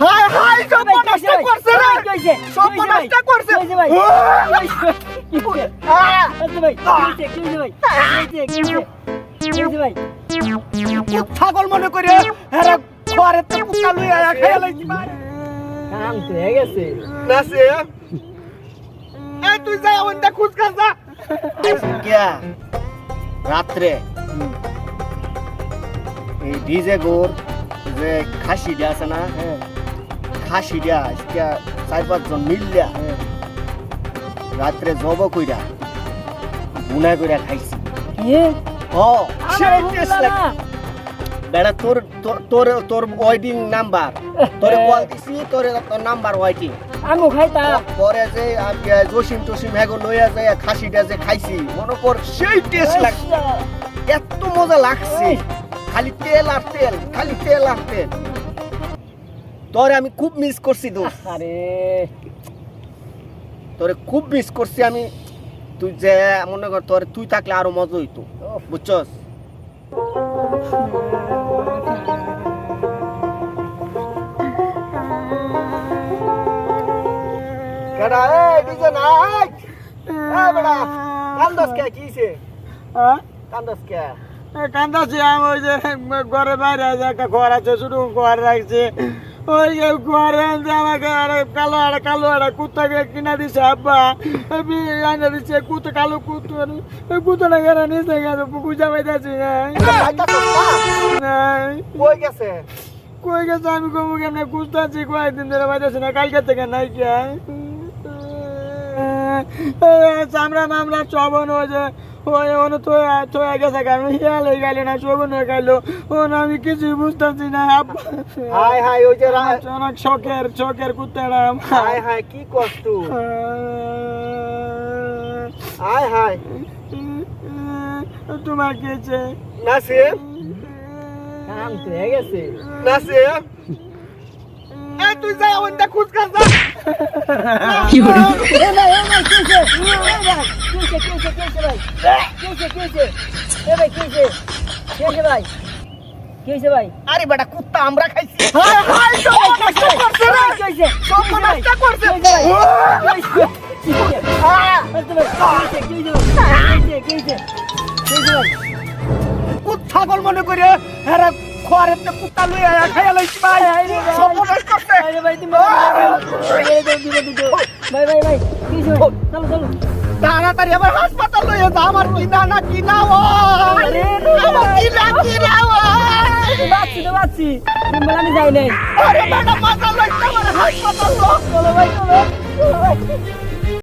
High high সব নষ্ট করছে রে? সব? নষ্ট করছে কি ভাই? কি? আচ্ছা ভাই, কি হইছে? কি ভাই? কি ছাগল মনে করে ঘরে তো লইয়া আয়া লাইছি কাম তো হয়ে গেছে। নাসে এই তুই যা ওন্দা খুঁজ খা যা রাত্রে এই ডিজে গোর যে খাসিটা আছে না হ্যাঁ, খাসিটা আজকে চার পাঁচজন মিললা। রাত্রে জব কইরা গুনা কইরা খাইছি? বেড়া তোর তোর তোর ওয়েডিং নাম্বার তোরে কল দিছি তোর তোর নাম্বার ওয়েটিং আমিও খাইতাম। পরে যে জসিম টসিম হ্যাগো লইয়া যায় খাসিটা যে খাইছি মনে কর সেই টেস্ট লাগছে এত মজা লাগছে খালি তেল আর তেল খালি তেল আর তেল তোরে আমি খুব মিস করছি দোস্ত। আরে। তোরে খুব মিস করছি আমি। তুই যে মনে কর তোর তুই থাকলে আরও মজা হইতো। বুঝছস? কেডা এই ডিজে নাই। এই বেড়া কান্দস কে কিছে হ্যাঁ? কান্দস কে? কান্দাছি আমি ওই যে ঘরে বাইরে আছে একটা ঘর আছে শুধু ঘর রাখছে। ওই ঘরে আমাকে কালো আরে কালো আরে কুত্তাকে কিনা দিছে আব্বা। আমি আনে দিছে কুত্তা কালো কুত্তা। ওই কুত্তাটা গেলে নিচে গেছে? পুকুর জামাই যাচ্ছি কই গেছে? কই গেছে আমি কমু কেমনে? কয়েকদিন ধরে বাইতেছি না কালকে থেকে নাই কি চামড়া মামলা চবন ওই ওই তো তো গেছে কারণ হিয়াল হয়ে গেল না হয়ে গেল ওন আমি কিছুই বুঝতেছি না আব্বা হাই হাই ওই যে রা- অনেক শখের শখের কুত্তাটা হাই হাই কি কষ্ট হাই হাই তোমার কি হয়েছে নাসিম কাম তো হয়ে গেছে। নাসিম তুই যা খুঁজ এ এ ভাই, কি হইছে? কি হইছে? কি হইছে ভাই? কি হইছে? কি হইছে? এ ভাই, কি হইছে? ভাই? আরে বেটা কুত্তা আমরা খাইছি হাই, হাই, সব নষ্ট করছে রে। সব? নষ্ট। ভাই? ভাই, ছাগল মনে করে হেরা ঘরে কুত্তা লইয়া আয়া খাইয়া লাইছি ভাই সব নষ্ট করছে আরে ভাই। ভাই, ভাই, ভাই, ভাই? তাড়াতাড়ি আবার হাসপাতাল লইয়া যা আমার কিনা না কিনা ও। আমার কিনা কিনা ও। বাচ্চি তো বাচ্চি তুমি আমি যাই নাই। আরে বেটা মাথা লইছে আমার হাসপাতাল লোক চলো ভাই চলো